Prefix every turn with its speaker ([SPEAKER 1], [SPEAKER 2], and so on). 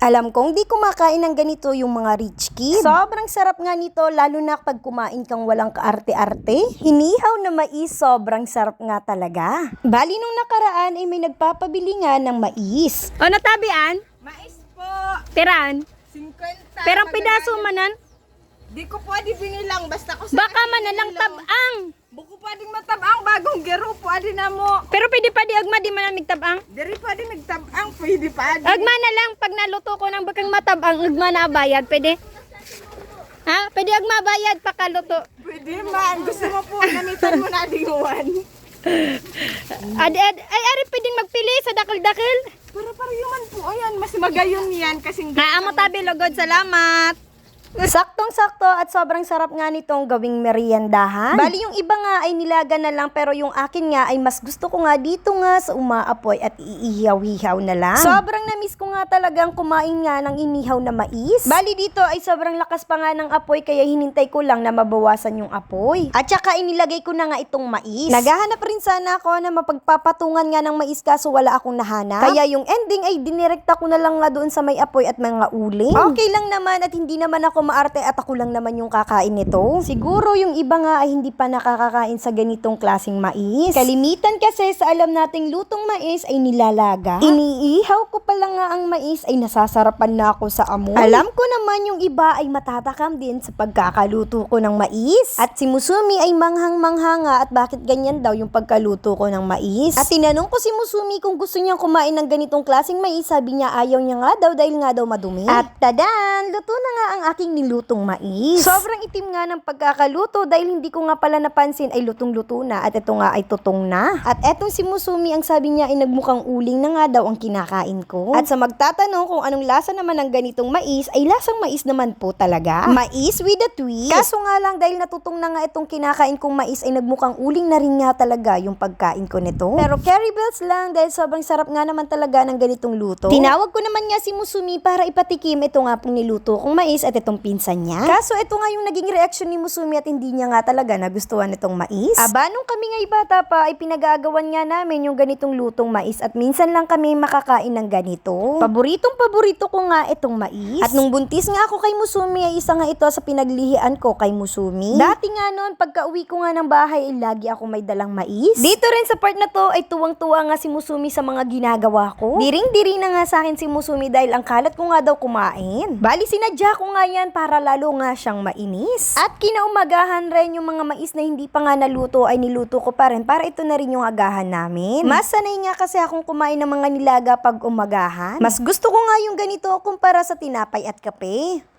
[SPEAKER 1] Alam kong di kumakain ng ganito yung mga rich kid. Sobrang sarap nga nito lalo na pag kumain kang walang kaarte-arte. Hinihaw na mais, sobrang sarap nga talaga. Bali nung nakaraan ay may nagpapabili nga ng mais.
[SPEAKER 2] O, natabian?
[SPEAKER 3] Mais po,
[SPEAKER 2] Tiran?
[SPEAKER 3] 50.
[SPEAKER 2] Perang pidaso manan?
[SPEAKER 3] Di ko pwede binilang, basta ko sa
[SPEAKER 2] Baka manalang
[SPEAKER 3] binilang.
[SPEAKER 2] tabang.
[SPEAKER 3] Buko pwedeng bagong gero po, adi na mo.
[SPEAKER 2] Pero pwede pa di agma di manamig tabang.
[SPEAKER 3] Diri pwede nagtabang, pwede pa adi.
[SPEAKER 2] Agma na lang pag naluto ko ng bakang matabang, agma na bayad, pwede? Ha? Pwede agma bayad pakaluto.
[SPEAKER 3] Pwede man, gusto mo po, gamitan mo na dinguan.
[SPEAKER 2] Ad, ad, ay, ari pwedeng magpili sa dakil-dakil.
[SPEAKER 3] Para para yuman po, ayan, mas magayon yan kasing
[SPEAKER 2] Ha, amo tabi, logod, salamat.
[SPEAKER 1] Saktong-sakto at sobrang sarap nga nitong gawing meriendahan. Bali yung iba nga ay nilaga na lang pero yung akin nga ay mas gusto ko nga dito nga sa umaapoy at iihaw-hihaw na lang. Sobrang na-miss ko nga talagang kumain nga ng inihaw na mais. Bali dito ay sobrang lakas pa nga ng apoy kaya hinintay ko lang na mabawasan yung apoy. At saka inilagay ko na nga itong mais. Naghahanap rin sana ako na mapagpapatungan nga ng mais kaso wala akong nahanap. Kaya yung ending ay dinirekta ko na lang nga doon sa may apoy at mga uling. Okay lang naman at hindi naman ako maarte at ako lang naman yung kakain nito. Siguro yung iba nga ay hindi pa nakakakain sa ganitong klasing mais. Kalimitan kasi sa alam nating lutong mais ay nilalaga. Iniihaw ko pa lang nga ang mais ay nasasarapan na ako sa amoy. Alam ko naman yung iba ay matatakam din sa pagkakaluto ko ng mais. At si Musumi ay manghang-mangha nga at bakit ganyan daw yung pagkaluto ko ng mais. At tinanong ko si Musumi kung gusto niyang kumain ng ganitong klaseng mais, sabi niya ayaw niya nga daw dahil nga daw madumi. At tadan, luto na nga ang aking nilutong mais. Sobrang itim nga ng pagkakaluto dahil hindi ko nga pala napansin ay lutong-luto na at ito nga ay tutong na. At etong si Musumi ang sabi niya ay nagmukhang uling na nga daw ang kinakain ko. At sa magtatanong kung anong lasa naman ng ganitong mais ay lasang mais naman po talaga. Mais with a twist. Kaso nga lang dahil natutong na nga itong kinakain kong mais ay nagmukhang uling na rin nga talaga yung pagkain ko nito. Pero carry bells lang dahil sobrang sarap nga naman talaga ng ganitong luto. Tinawag ko naman nga si Musumi para ipatikim ito nga pong niluto kong mais at itong pinsan niya. Kaso ito nga yung naging reaksyon ni Musumi at hindi niya nga talaga nagustuhan itong mais. Aba, nung kami nga bata pa ay pinagagawan nga namin yung ganitong lutong mais at minsan lang kami makakain ng ganito. Paboritong paborito ko nga itong mais. At nung buntis nga ako kay Musumi ay isa nga ito sa pinaglihian ko kay Musumi. Dati nga noon, pagka uwi ko nga ng bahay ay lagi ako may dalang mais. Dito rin sa part na to ay tuwang-tuwa nga si Musumi sa mga ginagawa ko. Diring-diri na nga sa akin si Musumi dahil ang kalat ko nga daw kumain. Bali sinadya ko nga yan para lalo nga siyang mainis. At kinaumagahan rin yung mga mais na hindi pa nga naluto ay niluto ko pa rin para ito na rin yung agahan namin. Mas sanay nga kasi akong kumain ng mga nilaga pag umagahan. Mas gusto ko nga yung ganito kumpara sa tinapay at kape.